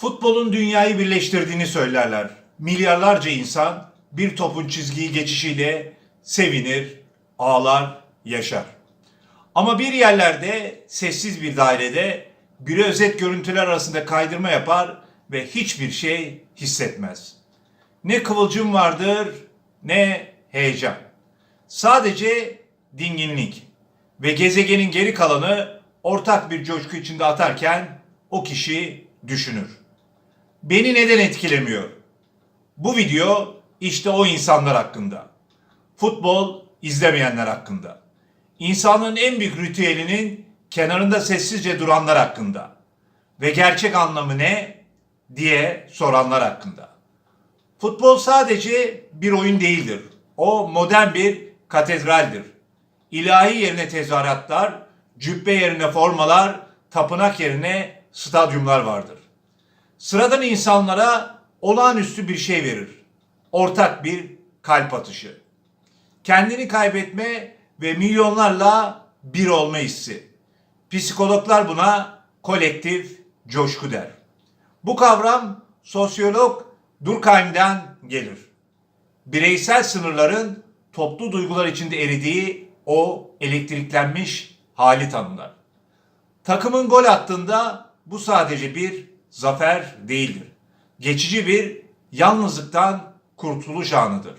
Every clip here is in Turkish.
Futbolun dünyayı birleştirdiğini söylerler. Milyarlarca insan bir topun çizgiyi geçişiyle sevinir, ağlar, yaşar. Ama bir yerlerde sessiz bir dairede bir özet görüntüler arasında kaydırma yapar ve hiçbir şey hissetmez. Ne kıvılcım vardır ne heyecan. Sadece dinginlik ve gezegenin geri kalanı ortak bir coşku içinde atarken o kişi düşünür. Beni neden etkilemiyor? Bu video işte o insanlar hakkında. Futbol izlemeyenler hakkında. İnsanlığın en büyük ritüelinin kenarında sessizce duranlar hakkında. Ve gerçek anlamı ne diye soranlar hakkında. Futbol sadece bir oyun değildir. O modern bir katedraldir. İlahi yerine tezahüratlar, cübbe yerine formalar, tapınak yerine stadyumlar vardır. Sıradan insanlara olağanüstü bir şey verir. Ortak bir kalp atışı. Kendini kaybetme ve milyonlarla bir olma hissi. Psikologlar buna kolektif coşku der. Bu kavram sosyolog Durkheim'den gelir. Bireysel sınırların toplu duygular içinde eridiği o elektriklenmiş hali tanımlar. Takımın gol attığında bu sadece bir zafer değildir. Geçici bir yalnızlıktan kurtuluş anıdır.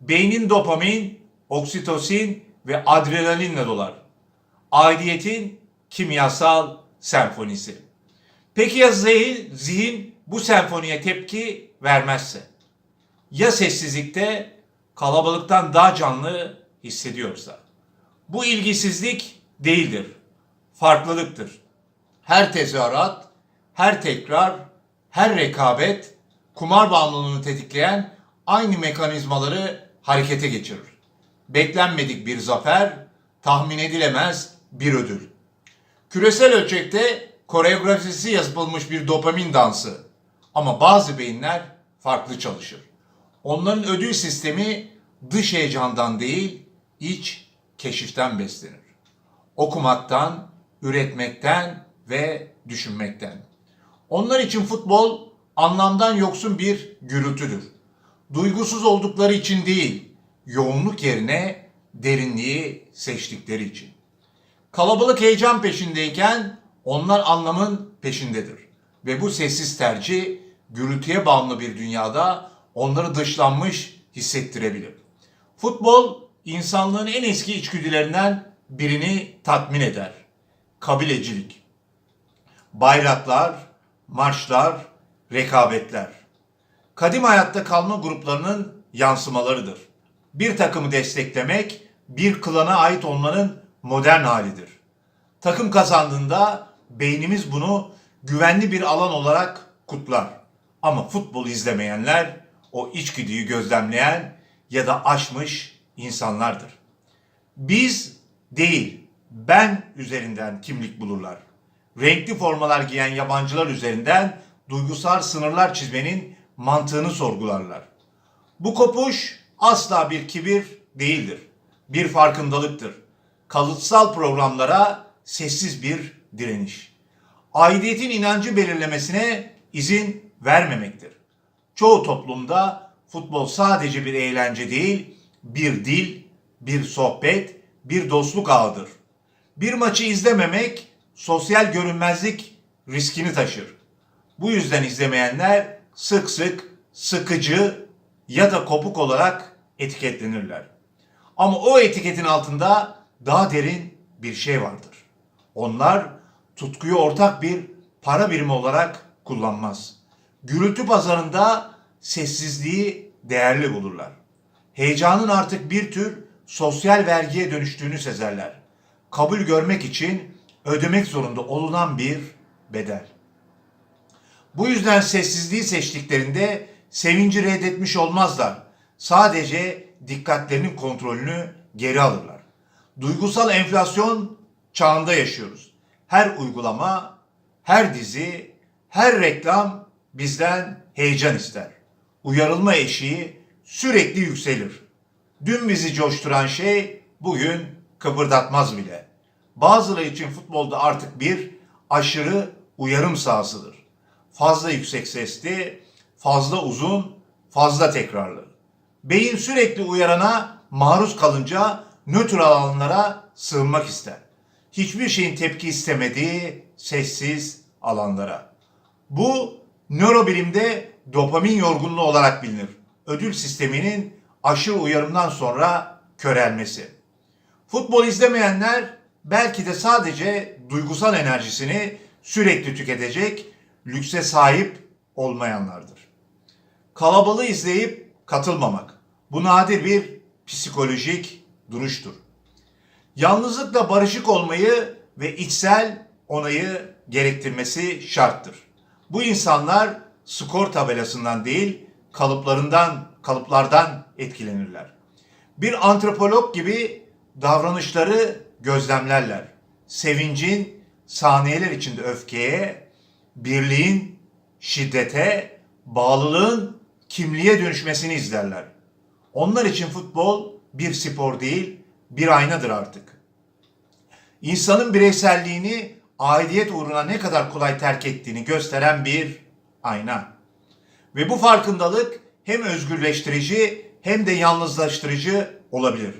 Beynin dopamin, oksitosin ve adrenalinle dolar. Aidiyetin kimyasal senfonisi. Peki ya zihin, zihin bu senfoniye tepki vermezse? Ya sessizlikte kalabalıktan daha canlı hissediyorsa? Bu ilgisizlik değildir. Farklılıktır. Her tezahürat, her tekrar, her rekabet kumar bağımlılığını tetikleyen aynı mekanizmaları harekete geçirir. Beklenmedik bir zafer, tahmin edilemez bir ödül. Küresel ölçekte koreografisi yapılmış bir dopamin dansı. Ama bazı beyinler farklı çalışır. Onların ödül sistemi dış heyecandan değil, iç keşiften beslenir. Okumaktan, üretmekten ve düşünmekten. Onlar için futbol anlamdan yoksun bir gürültüdür. Duygusuz oldukları için değil, yoğunluk yerine derinliği seçtikleri için. Kalabalık heyecan peşindeyken onlar anlamın peşindedir. Ve bu sessiz tercih gürültüye bağımlı bir dünyada onları dışlanmış hissettirebilir. Futbol insanlığın en eski içgüdülerinden birini tatmin eder. Kabilecilik. Bayraklar, marşlar, rekabetler. Kadim hayatta kalma gruplarının yansımalarıdır. Bir takımı desteklemek, bir klana ait olmanın modern halidir. Takım kazandığında beynimiz bunu güvenli bir alan olarak kutlar. Ama futbol izlemeyenler o içgüdüyü gözlemleyen ya da aşmış insanlardır. Biz değil, ben üzerinden kimlik bulurlar. Renkli formalar giyen yabancılar üzerinden duygusal sınırlar çizmenin mantığını sorgularlar. Bu kopuş asla bir kibir değildir. Bir farkındalıktır. Kalıtsal programlara sessiz bir direniş. Aidiyetin inancı belirlemesine izin vermemektir. Çoğu toplumda futbol sadece bir eğlence değil, bir dil, bir sohbet, bir dostluk ağıdır. Bir maçı izlememek sosyal görünmezlik riskini taşır. Bu yüzden izlemeyenler sık sık sıkıcı ya da kopuk olarak etiketlenirler. Ama o etiketin altında daha derin bir şey vardır. Onlar tutkuyu ortak bir para birimi olarak kullanmaz. Gürültü pazarında sessizliği değerli bulurlar. Heyecanın artık bir tür sosyal vergiye dönüştüğünü sezerler. Kabul görmek için ödemek zorunda olunan bir bedel. Bu yüzden sessizliği seçtiklerinde sevinci reddetmiş olmazlar. Sadece dikkatlerinin kontrolünü geri alırlar. Duygusal enflasyon çağında yaşıyoruz. Her uygulama, her dizi, her reklam bizden heyecan ister. Uyarılma eşiği sürekli yükselir. Dün bizi coşturan şey bugün kıpırdatmaz bile. Bazıları için futbolda artık bir aşırı uyarım sahasıdır. fazla yüksek sesli, fazla uzun, fazla tekrarlı. Beyin sürekli uyarana maruz kalınca nötr alanlara sığınmak ister. Hiçbir şeyin tepki istemediği sessiz alanlara. Bu nörobilimde dopamin yorgunluğu olarak bilinir. Ödül sisteminin aşırı uyarımdan sonra körelmesi. Futbol izlemeyenler belki de sadece duygusal enerjisini sürekli tüketecek lükse sahip olmayanlardır. Kalabalığı izleyip katılmamak. Bu nadir bir psikolojik duruştur. Yalnızlıkla barışık olmayı ve içsel onayı gerektirmesi şarttır. Bu insanlar skor tabelasından değil, kalıplarından, kalıplardan etkilenirler. Bir antropolog gibi davranışları gözlemlerler. Sevincin saniyeler içinde öfkeye, birliğin şiddete, bağlılığın kimliğe dönüşmesini izlerler. Onlar için futbol bir spor değil, bir aynadır artık. İnsanın bireyselliğini aidiyet uğruna ne kadar kolay terk ettiğini gösteren bir ayna. Ve bu farkındalık hem özgürleştirici hem de yalnızlaştırıcı olabilir.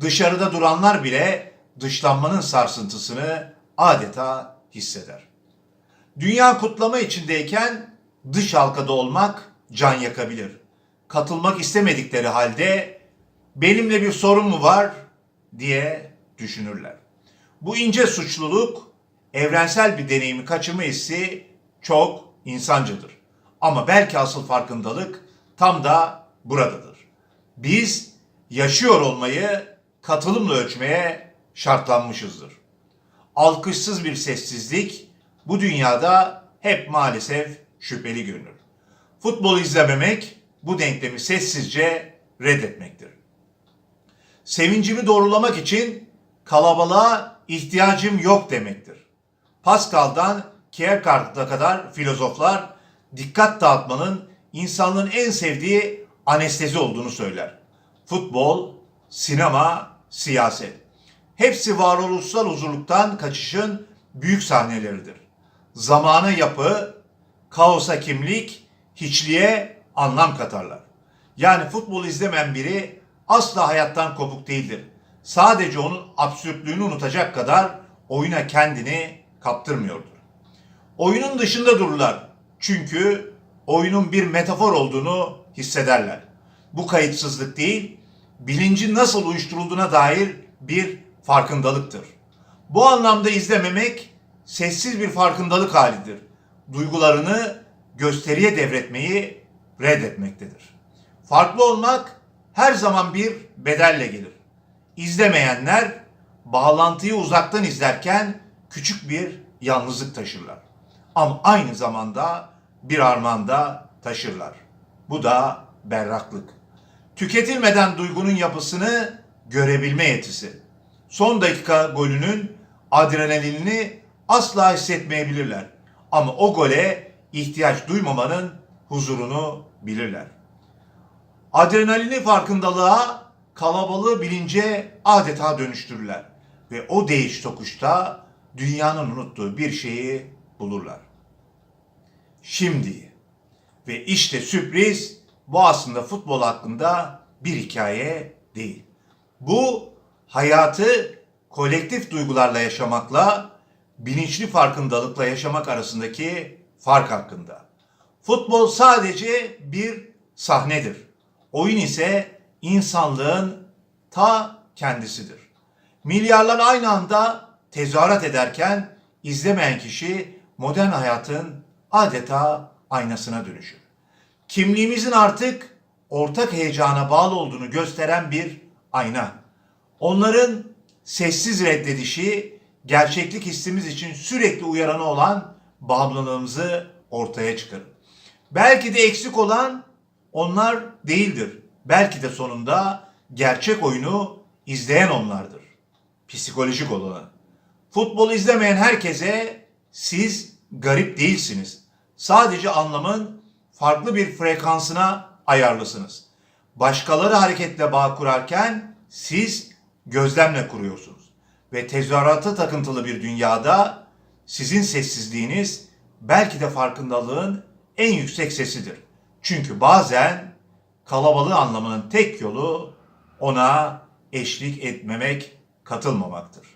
Dışarıda duranlar bile dışlanmanın sarsıntısını adeta hisseder. Dünya kutlama içindeyken dış halkada olmak can yakabilir. Katılmak istemedikleri halde benimle bir sorun mu var diye düşünürler. Bu ince suçluluk evrensel bir deneyimi kaçırma hissi çok insancıdır. Ama belki asıl farkındalık tam da buradadır. Biz yaşıyor olmayı katılımla ölçmeye şartlanmışızdır. Alkışsız bir sessizlik bu dünyada hep maalesef şüpheli görünür. Futbol izlememek bu denklemi sessizce reddetmektir. Sevincimi doğrulamak için kalabalığa ihtiyacım yok demektir. Pascal'dan Kierkegaard'a kadar filozoflar dikkat dağıtmanın insanlığın en sevdiği anestezi olduğunu söyler. Futbol, sinema, siyaset. Hepsi varoluşsal huzurluktan kaçışın büyük sahneleridir. Zamana yapı, kaosa kimlik, hiçliğe anlam katarlar. Yani futbol izlemeyen biri asla hayattan kopuk değildir. Sadece onun absürtlüğünü unutacak kadar oyuna kendini kaptırmıyordur. Oyunun dışında dururlar. Çünkü oyunun bir metafor olduğunu hissederler. Bu kayıtsızlık değil, bilincin nasıl uyuşturulduğuna dair bir farkındalıktır. Bu anlamda izlememek sessiz bir farkındalık halidir. Duygularını gösteriye devretmeyi reddetmektedir. Farklı olmak her zaman bir bedelle gelir. İzlemeyenler bağlantıyı uzaktan izlerken küçük bir yalnızlık taşırlar. Ama aynı zamanda bir armağanda taşırlar. Bu da berraklık. Tüketilmeden duygunun yapısını görebilme yetisi. Son dakika golünün adrenalinini asla hissetmeyebilirler. Ama o gole ihtiyaç duymamanın huzurunu bilirler. Adrenalini farkındalığa, kalabalığı bilince adeta dönüştürürler. Ve o değiş tokuşta dünyanın unuttuğu bir şeyi bulurlar. Şimdi ve işte sürpriz bu aslında futbol hakkında bir hikaye değil. Bu hayatı kolektif duygularla yaşamakla bilinçli farkındalıkla yaşamak arasındaki fark hakkında. Futbol sadece bir sahnedir. Oyun ise insanlığın ta kendisidir. Milyarlar aynı anda tezahürat ederken izlemeyen kişi modern hayatın adeta aynasına dönüşür. Kimliğimizin artık ortak heyecana bağlı olduğunu gösteren bir ayna. Onların sessiz reddedişi gerçeklik hissimiz için sürekli uyaranı olan bağımlılığımızı ortaya çıkarır. Belki de eksik olan onlar değildir. Belki de sonunda gerçek oyunu izleyen onlardır. Psikolojik olanı. Futbol izlemeyen herkese siz garip değilsiniz. Sadece anlamın farklı bir frekansına ayarlısınız. Başkaları hareketle bağ kurarken siz gözlemle kuruyorsunuz. Ve tezahürata takıntılı bir dünyada sizin sessizliğiniz belki de farkındalığın en yüksek sesidir. Çünkü bazen kalabalığı anlamanın tek yolu ona eşlik etmemek, katılmamaktır.